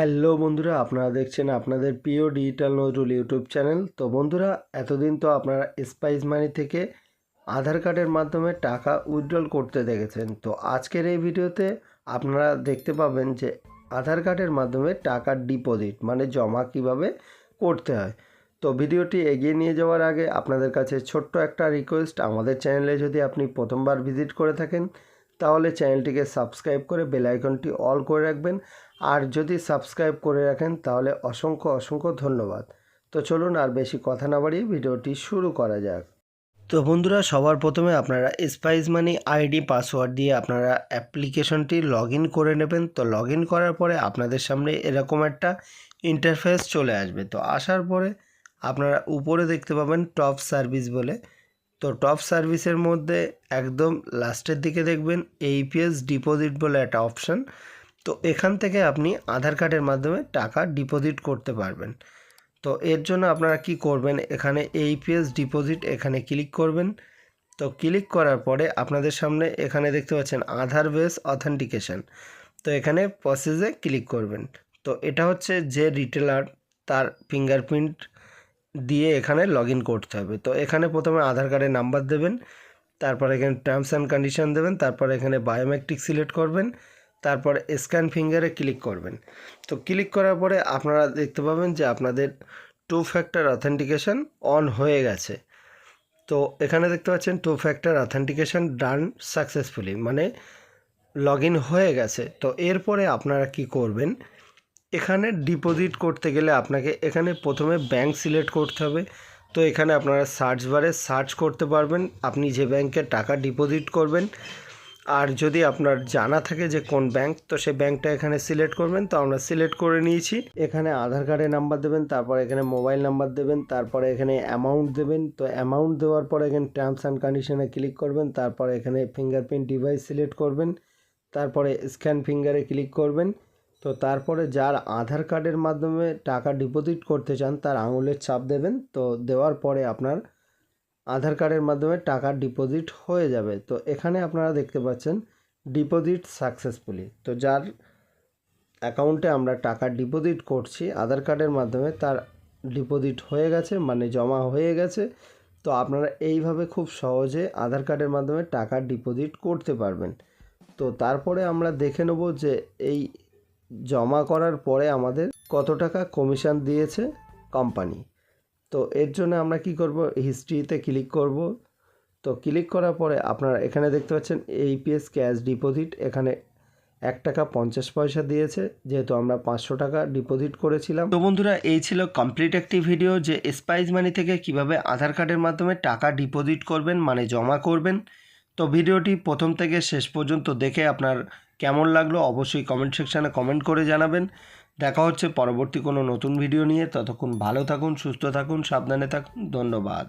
Hello বন্ধুরা, আপনারা দেখছেন আপনাদের প্রিয় ডিজিটাল নজরুল ইউটিউব চ্যানেল। তো বন্ধুরা, এতদিন তো আপনারা স্পাইস মানি থেকে আধার কার্ডের মাধ্যমে টাকা উইথড্রল করতে দেখেছেন। তো আজকের এই ভিডিওতে আপনারা দেখতে পাবেন যে আধার কার্ডের মাধ্যমে টাকার ডিপোজিট মানে জমা কীভাবে করতে হয়। তো ভিডিওটি এগিয়ে নিয়ে যাওয়ার আগে আপনাদের কাছে ছোট্ট একটা রিকোয়েস্ট আমাদের চ্যানেলে যদি আপনি প্রথমবার ভিজিট করে থাকেন, তাহলে চ্যানেলটিকে সাবস্ক্রাইব করে বেল আইকনটি অল করে রাখবেন। আর যদি সাবস্ক্রাইব করে রাখেন তাহলে অসংখ্য অসংখ্য ধন্যবাদ। তো চলুন আর বেশি কথা না বাড়িয়ে ভিডিওটি শুরু করা যাক। তো বন্ধুরা, সবার প্রথমে আপনারা স্পাইস মানি আইডি পাসওয়ার্ড দিয়ে আপনারা অ্যাপ্লিকেশনটি লগ করে নেবেন। তো লগ করার পরে আপনাদের সামনে এরকম একটা ইন্টারফেস চলে আসবে। তো আসার পরে আপনারা উপরে দেখতে পাবেন টপ সার্ভিস বলে। তো টপ সার্ভিসের মধ্যে একদম লাস্টের দিকে দেখবেন এইপিএস ডিপোজিট বলে একটা অপশান তো এখান থেকে আপনি আধার কার্ডের মাধ্যমে টাকা ডিপোজিট করতে পারবেন। তো এর জন্য আপনারা কি করবেন? এখানে এইপিএস ডিপোজিট এখানে ক্লিক করবেন। তো ক্লিক করার পরে আপনাদের সামনে এখানে দেখতে পাচ্ছেন আধার বেস অথেন্টিকেশন তো এখানে প্রসেসে ক্লিক করবেন। তো এটা হচ্ছে যে রিটেলার তার ফিঙ্গারপ্রিন্ট দিয়ে এখানে লগ করতে হবে। তো এখানে প্রথমে আধার কার্ডের নাম্বার দেবেন, তারপর এখানে টার্মস অ্যান্ড কন্ডিশন দেবেন, তারপর এখানে বায়োমেট্রিক সিলেক্ট করবেন। তারপর স্ক্যান ফিঙ্গারে ক্লিক করবেন। তো ক্লিক করার পরে আপনারা দেখতে পাবেন যে আপনাদের টু ফ্যাক্টর অথেন্টিকেশন অন হয়ে গেছে। তো এখানে দেখতে পাচ্ছেন two factor authentication done successfully মানে লগ হয়ে গেছে। তো এরপরে আপনারা কি করবেন, এখানে ডিপোজিট করতে গেলে আপনাকে এখানে প্রথমে ব্যাংক সিলেক্ট করতে হবে। তো এখানে আপনারা সার্চ বারে সার্চ করতে পারবেন, আপনি যে ব্যাংকে টাকা ডিপোজিট করবেন আর যদি আপনার জানা থাকে যে কোন ব্যাংক, তো সেই ব্যাংকটা এখানে সিলেক্ট করবেন। তো আমরা সিলেক্ট করে নিয়েছি। এখানে আধার কার্ডের নাম্বার দেবেন, তারপর এখানে মোবাইল নাম্বার দেবেন, তারপরে এখানে অ্যামাউন্ট দেবেন। তো অ্যামাউন্ট দেওয়ার পরে এখানে টার্মস অ্যান্ড কন্ডিশনে ক্লিক করবেন, তারপরে এখানে ফিঙ্গারপ্রিন্ট ডিভাইস সিলেক্ট করবেন, তারপরে স্ক্যান ফিঙ্গারে ক্লিক করবেন। তো তারপরে যার আধার কার্ডের মাধ্যমে টাকা ডিপোজিট করতে চান, তার আঙুলের ছাপ দেবেন। তো দেওয়ার পরে আপনার আধার কার্ডের মাধ্যমে টাকা ডিপোজিট হয়ে যাবে। তো এখানে আপনারা দেখতে পাচ্ছেন, ডিপোজিট সাকসেসফুলি। তো যার অ্যাকাউন্টে আমরা টাকা ডিপোজিট করছি, আধার কার্ডের মাধ্যমে তার ডিপোজিট হয়ে গেছে মানে জমা হয়ে গেছে। তো আপনারা এইভাবে খুব সহজে আধার কার্ডের মাধ্যমে টাকা ডিপোজিট করতে পারবেন। তো তারপরে আমরা দেখে নেব যে এই জমা করার পরে আমাদের কত টাকা কমিশন দিয়েছে কোম্পানি। তো এর জন্য আমরা কি করব? হিস্ট্রিতে ক্লিক করব। তো ক্লিক করার পরে আপনারা এখানে দেখতে পাচ্ছেন এইপিএস ক্যাশ ডিপোজিট এখানে এক টাকা পঞ্চাশ পয়সা দিয়েছে, যেহেতু আমরা পাঁচশো টাকা ডিপোজিট করেছিলাম। তো বন্ধুরা, এই ছিল কমপ্লিট একটি ভিডিও যে স্পাইস মানি থেকে কীভাবে আধার কার্ডের মাধ্যমে টাকা ডিপোজিট করবেন মানে জমা করবেন। তো ভিডিওটি প্রথম থেকে শেষ পর্যন্ত দেখে আপনার কেমন লাগল অবশ্যই কমেন্ট সেকশানে কমেন্ট করে জানাবেন। দেখা হচ্ছে পরবর্তী কোনো নতুন ভিডিও নিয়ে। ততক্ষণ ভালো থাকুন, সুস্থ থাকুন, সাবধানে থাকুন। ধন্যবাদ।